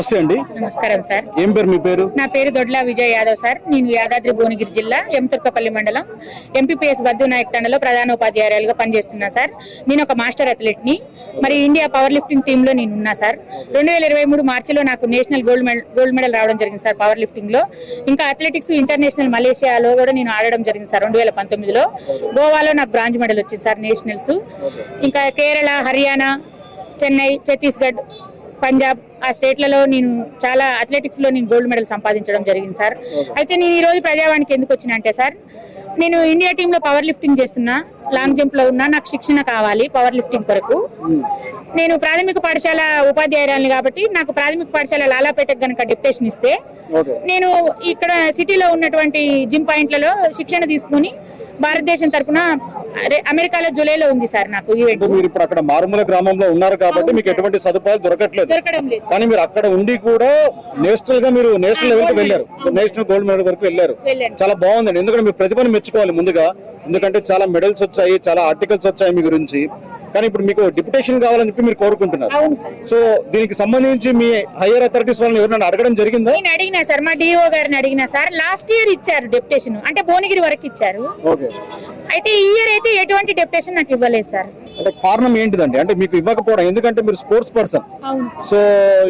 నమస్తే అండి. నమస్కారం సార్. ఏం పేరు మీ పేరు? నా పేరు దొడ్ల విజయ్ యాదవ్ సార్. నేను యాదాద్రి భువనగిరి జిల్లా ఎంతుర్కపల్లి మండలం ఎంపీపీఎస్ బద్దు నాయక్ తండలో ప్రధాన ఉపాధ్యాయురాలుగా పనిచేస్తున్నా సార్. నేను ఒక మాస్టర్ అథ్లెట్ని మరి ఇండియా పవర్ లిఫ్టింగ్ టీమ్లో నేను ఉన్నా సార్. రెండు వేల ఇరవై మూడు మార్చిలో నాకు national gold medal gold medal రావడం జరిగింది సార్ పవర్ లిఫ్టింగ్లో ఇంకా అథ్లెటిక్స్ ఇంటర్నేషనల్ మలేషియాలో కూడా నేను ఆడడం జరిగింది సార్ రెండు వేల పంతొమ్మిదిలో. గోవాలో నాకు బ్రాంజ్ మెడల్ వచ్చింది సార్ నేషనల్స్. ఇంకా కేరళ హర్యానా చెన్నై ఛత్తీస్గఢ్ పంజాబ్ ఆ స్టేట్లలో నేను చాలా అథ్లెటిక్స్లో నేను గోల్డ్ మెడల్ సంపాదించడం జరిగింది సార్. అయితే నేను ఈ రోజు ప్రజావానికి ఎందుకు వచ్చిన అంటే సార్ నేను ఇండియా టీంలో పవర్ లిఫ్టింగ్ చేస్తున్నా లాంగ్ జంప్లో ఉన్నా నాకు శిక్షణ కావాలి పవర్ లిఫ్టింగ్ కొరకు. నేను ప్రాథమిక పాఠశాల ఉపాధ్యాయురాలిని కాబట్టి నాకు ప్రాథమిక పాఠశాల లాలాపేటకు గనక డిప్యుటేషన్ ఇస్తే నేను ఇక్కడ సిటీలో ఉన్నటువంటి జిమ్ పాయింట్లలో శిక్షణ తీసుకుని భారతదేశం తరపున అరే- అమెరికాలో జూలైలో ఉంది సార్ నాకు ఈవెంట్ మీరు ఇప్పుడు అక్కడ మారుమూల గ్రామంలో ఉన్నారు కాబట్టి మీకు ఎటువంటి సదుపాయాలు దొరకట్లేదు. కానీ మీరు అక్కడ ఉండి కూడా నేషనల్గా మీరు నేషనల్ లెవెల్కి వెళ్ళారు. నేషనల్ గోల్డ్ మెడల్ వరకు వెళ్ళారు. చాలా బాగుందండి. ఎందుకంటే మీ ప్రతిభను మెచ్చుకోవాలి ముందుగా. ఎందుకంటే చాలా మెడల్స్ వచ్చాయి చాలా ఆర్టికల్స్ వచ్చాయి మీ గురించి. కానీ ఇప్పుడు మీకు డిప్యుటేషన్ కావాలని చెప్పి మీరు కోరుకుంటున్నారు. సో దీనికి సంబంధించి మీ హైయర్ అథారిటీస్ వాళ్ళని ఎవరైనా అడగడం జరిగిందా? నేను అడిగినా సార్ మా డిఓ గారిని అడిగినా సార్ లాస్ట్ ఇయర్ ఇచ్చారు డెప్యుటేషన్. అంటే భువనగిరి వరకు ఇచ్చారు. ఓకే. అయితే ఈ ఇయర్ అయితే ఎటువంటి డెప్యుటేషన్ నాకు ఇవ్వలేదు సార్. అంటే కారణం ఏంటిదండి? అంటే మీకు ఇవ్వకపోవడం ఎందుకంటే మీరు sports person. So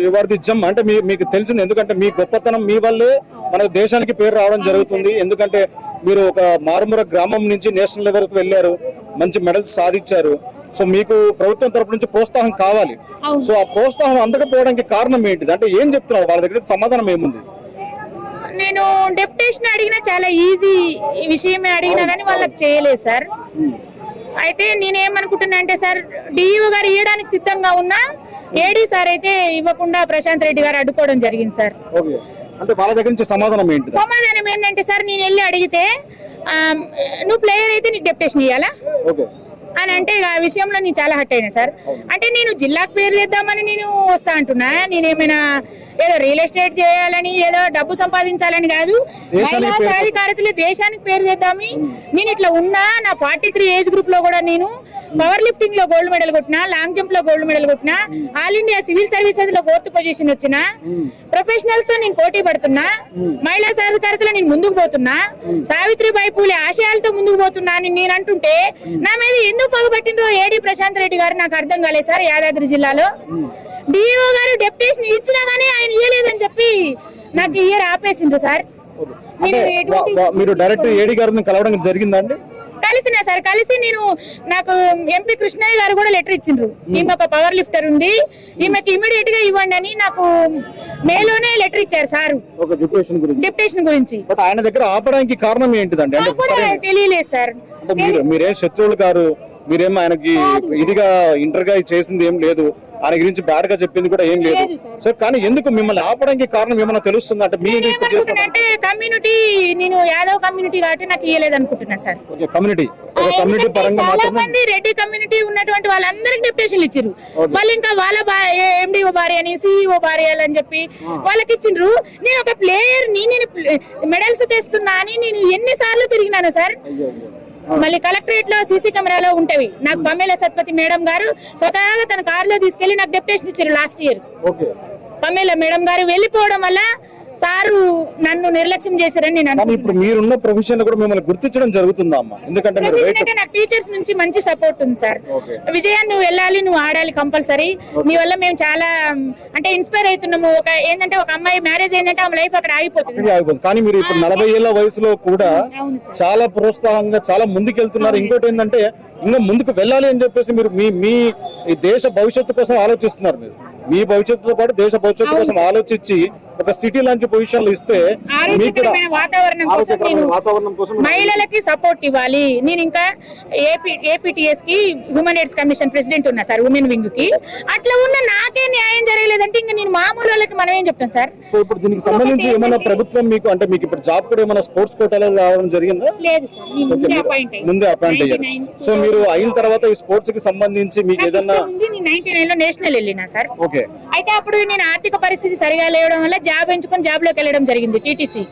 your the gym అంటే మీకు తెలిసింది ఎందుకంటే మీ గొప్పతనం మీ వల్లే మన దేశానికి పేరు రావడం జరుగుతుంది. ఎందుకంటే మీరు ఒక మారుమూల గ్రామం నుంచి నేషనల్ లెవెల్కి వెళ్ళారు మంచి మెడల్స్ సాధించారు. సో మీకు ప్రభుత్వం తరపు నుంచి ప్రోత్సాహం కావాలి. సో ఆ ప్రోత్సాహం అందకపోవడానికి కారణం ఏంటిది? అంటే ఏం చెప్తున్నారు? వాళ్ళ దగ్గర సమాధానం ఏముంది? నేను డెప్యుటేషన్ అడిగినా చాలా ఈజీ విషయమే అడిగినా కానీ వాళ్ళకి చేయలేదు సార్. అయితే నేనేమనుకుంటున్నా అంటే సార్ డిఈఓ గారు ఇవ్వడానికి సిద్ధంగా ఉన్నా ఏడీ సార్ అయితే ఇవ్వకుండా ప్రశాంత్ రెడ్డి గారు అడ్డుకోవడం జరిగింది సార్. ఓకే. అంటే వాళ్ళ దగ్గర నుంచి సమాధానం ఏంటిది? సమాధానం ఏంటంటే సార్ నేను వెళ్ళి అడిగితే నువ్వు ప్లేయర్ అయితే నీకు డెప్యుటేషన్ ఇవ్వాలా ఓకే. అని అంటే ఆ విషయంలో నేను చాలా హట్ అయినా సార్. అంటే నేను జిల్లాకు పేరు చేద్దామని నేను వస్తా అంటున్నా. నేనేమైనా ఏదో రియల్ ఎస్టేట్ చేయాలని ఏదో డబ్బు సంపాదించాలని కాదు. మహిళా సాధికారతలు దేశానికి పేరు చేద్దామి నేను ఇట్లా ఉన్నా. నా ఫార్టీ త్రీ ఏజ్ గ్రూప్లో కూడా నేను పవర్ లిఫ్టింగ్లో గోల్డ్ మెడల్ కొట్టినా లాంగ్ జంప్లో గోల్డ్ మెడల్ కొట్టినా ఆల్ ఇండియా సివిల్ సర్వీసెస్లో ఫోర్త్ పొజిషన్ వచ్చిన ప్రొఫెషనల్స్తో నేను పోటీ పడుతున్నా మహిళా సాధికారతలో నేను ముందుకు పోతున్నా సావిత్రిబాయి పూలే ఆశయాలతో ముందుకు పోతున్నా అని నేను అంటుంటే నా మీద ఎందుకు పగబట్టిండ్రో ఏడి ప్రశాంత్ రెడ్డి గారు నాకు అర్థం కాలేదు సార్ యాదాద్రి జిల్లాలో. డిఓ గారు డెప్యుటేషన్ ఇచ్చినా గానీ ఆయన ఇయ్యలేదని చెప్పి నాకు ఇయర్ ఆపేసిండ్రు సార్. మీరు డైరెక్ట్ ఏడి గారిని కలవడం జరిగిందండి కలిసిన సార్ కలిసి నేను నాకు ఎంపీ కృష్ణయ్య గారు కూడా లెటర్ ఇచ్చిండ్రు. ఈమె ఒక పవర్ లిఫ్టర్ ఉంది. ఈమెకి ఇమీడియట్గా ఇవ్వండి అని నాకు మేలోనే లెటర్ ఇచ్చారు సారు. ఒక డిప్యూటేషన్ గురించి. ఆయన దగ్గర ఆపడానికి కారణం ఏంటిదండి? సరే. తెలియలేదు సార్. మీరు మీరేం శత్రువులు కారు? మీరేం ఆయనకి ఇదిగా ఇంటర్గా చేసింది ఏం లేదు. ఆయన గురించి బ్యాడ్గా చెప్పింది కూడా ఏం లేదు. సో కానీ ఎందుకు మిమ్మల్ని ఆపడానికి కారణం ఏమైనా తెలుస్తుంది? అంటే మీ ఇప్పుడు చేసిన అంటే కమ్యూనిటీ నేను యాదవ్ కమ్యూనిటీ కాబట్టి నాకు ఇయ్యలేదు అనుకుంటున్నా సార్ కమ్యూనిటీ కమ్యూనిటీ పరంగా చాలా మంది రెడ్డి కమ్యూనిటీ ఉన్నటువంటి వాళ్ళందరికి డెప్యుటేషన్లు ఇచ్చారు వాళ్ళు ఇంకా వాళ్ళ ఎండిఓ భార్య అని సిఇఓ భార్య అని చెప్పి వాళ్ళకి ఇచ్చిండ్రు నేను ఒక ప్లేయర్ని నేను మెడల్స్ తెస్తున్నా అని నేను ఎన్ని సార్లు తిరిగినాను సార్. మళ్ళీ కలెక్టరేట్లో సీసీ కెమెరాలో ఉంటవి. నాకు బొమ్మేల సత్పతి మేడం గారు స్వతహాగా తన కారులో తీసుకెళ్ళి నాకు డెప్యుటేషన్ ఇచ్చారు last year okay Pamela madam గారు వెళ్ళిపోవడం వల్ల సారు నన్ను నిర్లక్ష్యం చేశారని నేను కానీ. ఇప్పుడు మీరున్న ప్రొఫెషన్ కూడా మిమ్మల్ని గుర్తించడం జరుగుతుందా అమ్మా? ఎందుకంటే మీరు వెయిట్ ఎందుకంటే నాకు టీచర్స్ నుంచి మంచి సపోర్ట్ ఉంది సార్. Okay. విజయా నువ్వు వెళ్ళాలి నువ్వు ఆడాలి కంపల్సరీ. నీ వల్ల మేము చాలా మ్, అంటే ఇన్స్పైర్ అవుతున్నాము. ఒక ఏంటంటే ఒక అమ్మాయి మ్యారేజ్ ఏంటంటే ఆమె లైఫ్ అక్కడ ఆగిపోతుంది. ఆగిపోతుంది. కానీ మీరు ఇప్పుడు నలభై ఏళ్ళ వయసులో కూడా అవును సార్. చాలా ప్రోత్సాహంగా చాలా ముందుకెళ్తున్నారు. ఇంకోటి ఏంటంటే ఇంకా ముందుకు వెళ్ళాలి అని చెప్పేసి మీరు మీ మీ ఈ దేశ భవిష్యత్తు కోసం ఆలోచిస్తున్నారు మీరు. మీ భవిష్యత్తుతో పాటు దేశ భవిష్యత్తు కోసం ఆలోచించి ఒక సిటీ లాంటి పొజిషన్లో ఇస్తే ఆరోగ్యకరమైన వాతావరణం కోసం ఆరోగ్యకరమైన నేను వాతావరణం కోసం మహిళలకి సపోర్ట్ ఇవ్వాలి. నేను ఇంకా ఏపీ ఏపీటీఎస్కి హ్యూమన్ రైట్స్ కమిషన్ ప్రెసిడెంట్ ఉన్నా సార్ ఉమెన్ వింగ్కి. అట్లా ఉన్న నాకే న్యాయం జరగలేదంటే ఇంకా నేను మామూలు వాళ్ళకి మనం ఏం చెప్తాం సార్? సో ఇప్పుడు దీనికి సంబంధించి ఏమైనా ప్రభుత్వం మీకు అంటే మీకు ఇప్పుడు జాబ్ కూడా ఏమైనా స్పోర్ట్స్ కోటాలో రావడం జరిగిందా? లేదు సార్ నేను ముందే అపాయింట్ అయ్యాను ముందే అపాయింట్ అయ్యారు. 99 సో మీరు అయిన తర్వాత ఈ స్పోర్ట్స్కి సంబంధించి మీకు నేను నైన్టీ నైన్లో నేషనల్ వెళ్ళినా సార్. ఓకే. అయితే అప్పుడు నేను ఆర్థిక పరిస్థితి సరిగా లేవడం వల్ల జాబ్ ఎంచుకొని జాబ్లోకి వెళ్ళడం జరిగింది టీటీసీ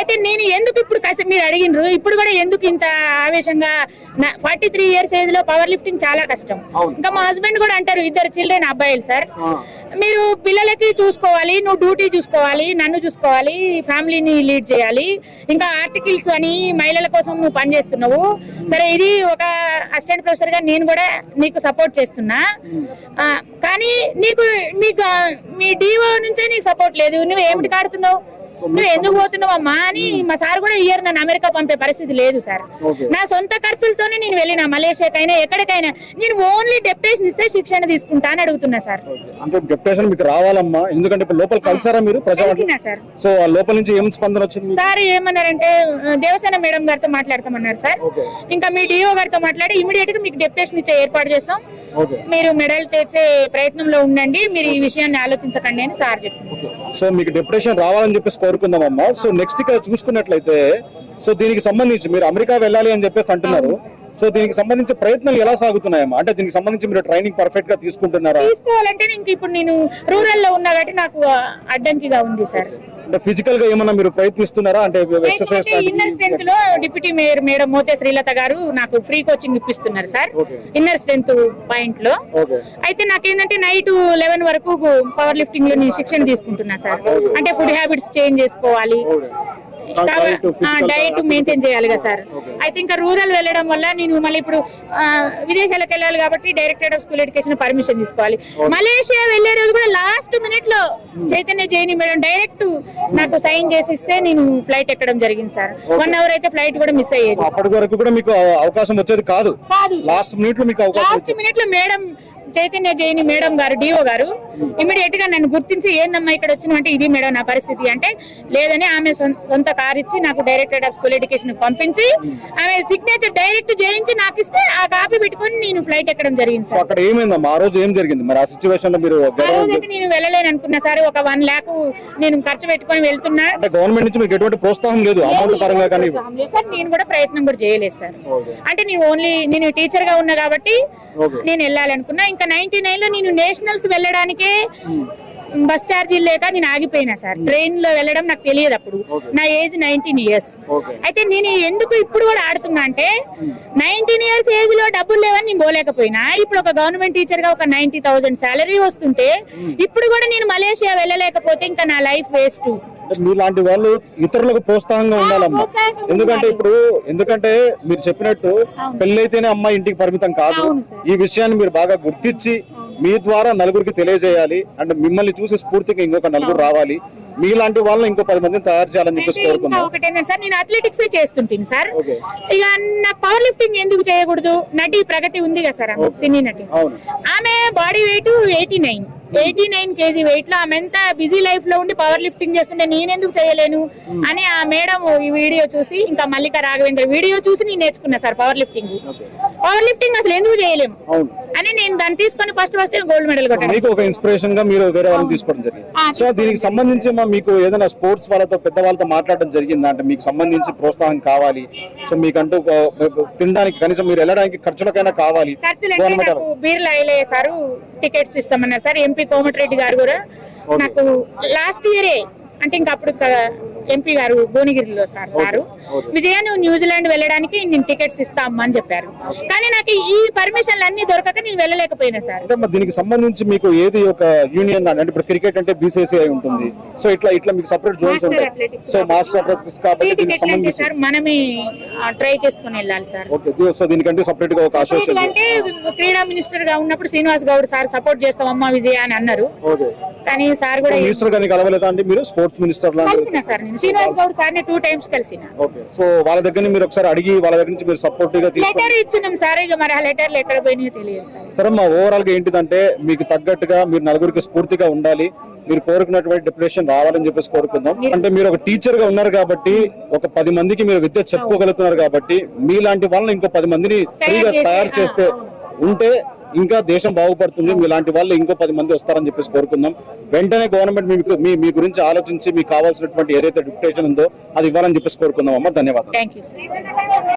అయితే నేను ఎందుకు ఇప్పుడు మీరు అడిగినరు ఇప్పుడు కూడా ఎందుకు ఇంత ఆవేశంగా ఫార్టీ త్రీ ఇయర్స్ ఏజ్లో పవర్ లిఫ్టింగ్ చాలా కష్టం. ఇంకా మా హస్బెండ్ కూడా అంటారు ఇద్దరు చిల్డ్రన్ అబ్బాయిలు సార్. మీరు పిల్లలకి చూసుకో చూసుకోవాలి నువ్వు డ్యూటీ చూసుకోవాలి నన్ను చూసుకోవాలి ఫ్యామిలీని లీడ్ చేయాలి ఇంకా ఆర్టికల్స్ అని మహిళల కోసం నువ్వు పనిచేస్తున్నావు సరే ఇది ఒక అసిస్టెంట్ ప్రొఫెసర్గా నేను కూడా నీకు సపోర్ట్ చేస్తున్నా. కానీ నీకు మీకు మీ డిఓ నుంచే నీకు సపోర్ట్ లేదు. నువ్వు ఏమిటి కాడుతున్నావు? నువ్వు ఎందుకు పోతున్నావు అమ్మా అని మా సార్ కూడా ఇయర్ నన్ను అమెరికా పంపే పరిస్థితి లేదు సార్. నా సొంత ఖర్చులతోనే నేను వెళ్ళిన మలేషియాకైనా ఎక్కడికైనా. నేను ఓన్లీ డెప్యుటేషన్ ఇస్తే శిక్షణ తీసుకుంటా అని అడుగుతున్నా సార్. అంటే డెప్యుటేషన్ మీకు రావాలమ్మా? ఎందుకంటే లోపల కలిసారా మీరు సార్. సో ఆ లోపల నుంచి ఏం స్పందన వచ్చింది? సార్ ఏమన్నారంటే దేవసేన మేడం గారితో మాట్లాడతామన్నారు సార్. ఇంకా మీ డిఓ గారితో మాట్లాడి ఇమీడియట్గా మీకు డెప్యుటేషన్ ఇచ్చే ఏర్పాటు చేస్తాం. మీరు మెడల్ తెచ్చే ప్రయత్నంలో ఉండండి. మీరు ఈ విషయాన్ని ఆలోచించకండి అని సార్ చెప్పారు సో మీకు డిప్రెషన్ రావాలని చెప్పేసి కోరుకుందామమ్మా సో నెక్స్ట్ ఇక్కడ చూసుకున్నట్లయితే సో దీనికి సంబంధించి మీరు అమెరికా వెళ్ళాలి అని చెప్పేసి అంటున్నారు. సో దీనికి సంబంధించి ప్రయత్నాలు ఎలా సాగుతున్నాయమ్మా అంటే దీనికి సంబంధించి మీరు ట్రైనింగ్ పర్ఫెక్ట్గా తీసుకుంటున్నారా? తీసుకోవాలంటే ఇంక ఇప్పుడు నేను రూరల్లో ఉన్నా కాబట్టి నాకు అడ్డంకిగా ఉంది సార్. అంటే ఫిజికల్గా ఏమన్నా మీరు ప్రయత్నిస్తున్నారా? అంటే exercise inner స్ట్రెంత్లో deputy mayor madam Mothe Srilatha గారు నాకు ఫ్రీ కోచింగ్ ఇప్పిస్తున్నారు సార్. ఇన్నర్ స్ట్రెంత్ పాయింట్లో. అయితే నాకేంటంటే నైట్ లెవెన్ వరకు పవర్ లిఫ్టింగ్లో నేను శిక్షణ తీసుకుంటున్నా సార్. అంటే ఫుడ్ హ్యాబిట్స్ చేంజ్ చేసుకోవాలి. డైట్ మెయింటైన్ చేయాలి కదా సార్. అయితే ఇంకా రూరల్ వెళ్ళడం వల్ల నేను మళ్ళీ ఇప్పుడు విదేశాలకు వెళ్ళాలి కాబట్టి directorate of school education permission తీసుకోవాలి. మలేషియా వెళ్ళే రోజు కూడా లాస్ట్ మినిట్లో చైతన్య జైని మేడం డైరెక్ట్ నాకు సైన్ చేసి ఇస్తే నేను ఫ్లైట్ ఎక్కడం జరిగింది సార్. వన్ అవర్ అయితే ఫ్లైట్ కూడా మిస్ అయ్యేది. అప్పటి వరకు కూడా మీకు అవకాశం వచ్చేది కాదు. లాస్ట్ మినిట్లో మీకు లాస్ట్ మినిట్లో మేడం చైతన్య జైని మేడం గారు డిఓ గారు ఇమీడియట్గా నన్ను గుర్తించి ఏందమ్మా ఇక్కడ వచ్చిన అంటే ఇది మేడం నా పరిస్థితి అంటే లేదని ఆమె సొంత కార్ ఇచ్చి నాకు డైరెక్టర్ ఆఫ్ స్కూల్ ఎడ్యుకేషన్ పంపించి ఆమె సిగ్నేచర్ డైరెక్ట్ చేయించి నాకు ఇస్తే ఆ కాపీ పెట్టుకొని నేను ఫ్లైట్ ఎక్కడం జరిగింది సో సార్. అక్కడ ఏమైందమ్మా? ఆ రోజు ఏం జరిగింది? మరి ఆ లో నేను వెళ్ళలేను అనుకున్నా సార్. ఒక వన్ ల్యాక్ నేను ఖర్చు పెట్టుకొని వెళ్తున్నా. అంటే గవర్నమెంట్ నుంచి మీకు ఎటువంటి ప్రోత్సాహం లేదు అమౌంట్ పరంగా కానీ సార్. నేను కూడా ప్రయత్నం కూడా చేయలేదు సార్. అంటే నేను ఓన్లీ నేను టీచర్గా ఉన్నా కాబట్టి. నేను వెళ్ళాలనుకున్నా. నైన్టీ నైన్లో నేను నేషనల్స్ వెళ్ళడానికే బస్ ఛార్జీలు లేక నేను ఆగిపోయినా సార్. ట్రైన్లో వెళ్ళడం నాకు తెలియదు అప్పుడు. నా ఏజ్ నైన్టీన్ ఇయర్స్. అయితే నేను ఎందుకు ఇప్పుడు కూడా ఆడుతున్నా అంటే నైన్టీన్ ఇయర్స్ ఏజ్లో డబ్బులు లేవని నేను పోలేకపోయినా. ఇప్పుడు ఒక గవర్నమెంట్ టీచర్గా ఒక నైన్టీ థౌసండ్ సాలరీ వస్తుంటే ఇప్పుడు కూడా నేను మలేషియా వెళ్ళలేకపోతే ఇంకా నా లైఫ్ వేస్ట్. మీలాంటి వాళ్ళు ఇతరులకు ప్రోత్సాహంగా ఉండాలమ్మా. ఎందుకంటే ఇప్పుడు ఎందుకంటే మీరు చెప్పినట్టు పెళ్ళైతేనే అమ్మాయి ఇంటికి పరిమితం కాదు. ఈ విషయాన్ని మీరు బాగా గుర్తించి మీ ద్వారా నలుగురికి తెలియజేయాలి అంటే మిమ్మల్ని చూసి స్ఫూర్తిగా ఇంకొక నలుగురు రావాలి. మీలాంటి వాళ్ళని ఇంకో పది మందిని తయారు చేయాలని చెప్పేసి సార్ నేను అథ్లెటిక్స్ చేస్తుంటాను సార్. ఇక నాకు పవర్ లిఫ్టింగ్ ఎందుకు చేయకూడదు? నటి ప్రగతి ఉంది కదా సార్ ఆమె, సినీ నటి. ఆమె body weight eighty nine eighty nine KG వెయిట్లో ఆమె ఎంత బిజీ లైఫ్లో ఉండి పవర్ లిఫ్టింగ్ చేస్తుంటే నేనెందుకు చేయలేను? అని ఆ మేడం ఈ వీడియో చూసి ఇంకా మల్లిక రాఘవేంద్ర వీడియో చూసి నేను నేర్చుకున్నా sir power lifting power lifting అసలు ఎందుకు చేయలేము అని నేను దాన్ని తీసుకొని ఫస్ట్ ఫస్ట్ గోల్డ్ మెడల్ కొట్టాను. మీకు ఒక ఇన్స్పిరేషన్గా మీరు వేరే వాళ్ళని తీసుకోవడం జరిగింది. సో దీనికి సంబంధించి మీకు ఏదైనా స్పోర్ట్స్ వాళ్ళతో పెద్ద వాళ్ళతో మాట్లాడడం జరిగిందా? అంటే మీకు సంబంధించి ప్రోత్సాహం కావాలి. సో మీకంటూ తినడానికి కనీసం మీరు వెళ్ళడానికి ఖర్చులకైనా కావాలి. బీర్లా ఐలయ్య సారు టికెట్స్ ఇస్తామన్నారు సార్. ఎంపీ కోమటిరెడ్డి గారు కూడా నాకు లాస్ట్ ఇయరే అంటే ఇంకా అప్పుడు ఎంపీ గారు భువనగిరిలో సార్ సారు. విజయ నువ్వు న్యూజిలాండ్ వెళ్ళడానికి నేను టికెట్స్ ఇస్తా అమ్మా అని చెప్పారు కానీ నాకు ఈ పర్మిషన్లు అన్ని దొరకక నేను వెళ్ళలేకపోయినా సార్. దీనికి సంబంధించి మీకు ఏది ఒక యూనియన్ అంటే ఇప్పుడు క్రికెట్ అంటే బీసీసీఐ ఉంటుంది. సో ఇట్లా ఇట్లా మీకు సపరేట్ జోన్స్ ఉంటాయి. సో మాస్టర్ అథ్లెటిక్స్ కాబట్టి దీనికి సంబంధించి సార్ మనమే ట్రై చేసుకుని వెళ్ళాలి సార్. ఓకే సో దీనికంటే సపరేట్గా ఒక అసోసియేషన్ అంటే క్రీడా మినిస్టర్గా ఉన్నప్పుడు శ్రీనివాస్ గౌడ్ సార్ సపోర్ట్ చేస్తామమ్మా విజయ అని అన్నారు. ఓకే. కానీ సార్ కూడా మినిస్టర్ గారిని కలవలేదా అండి మీరు? స్పోర్ట్స్ మినిస్టర్ లాంటి సార్ నేను Srinivas Goud sir two times కలిసిన. సో వాళ్ళ దగ్గర మీరు ఒకసారి అడిగి వాళ్ళ దగ్గర నుంచి మీరు సపోర్ట్గా లెటర్ ఇచ్చినాం సార్. ఇక మరి ఆ లెటర్లు ఎక్కడ పోయినాయో తెలియదు సార్. సరే మా ఓవరాల్గా ఏంటిదంటే మీకు తగ్గట్టుగా మీరు నలుగురికి స్ఫూర్తిగా ఉండాలి. మీరు కోరుకున్నటువంటి డిప్రెషన్ రావాలని చెప్పేసి కోరుకుందాం. అంటే మీరు ఒక టీచర్గా ఉన్నారు కాబట్టి ఒక పది మందికి మీరు విద్య చెప్పుకోగలుగుతున్నారు కాబట్టి మీలాంటి వాళ్ళని ఇంకో పది మందిని ఫ్రీగా తయారు చేస్తే ఉంటే ఇంకా దేశం బాగుపడుతుంది. మీలాంటి వాళ్ళు ఇంకో పది మంది వస్తారని చెప్పేసి కోరుకుందాం. వెంటనే గవర్నమెంట్ మీకు మీ మీ గురించి ఆలోచించి మీకు కావాల్సినటువంటి ఏదైతే డిప్యుటేషన్ ఉందో అది ఇవ్వాలని చెప్పేసి కోరుకుందాం అమ్మ. ధన్యవాదాలు.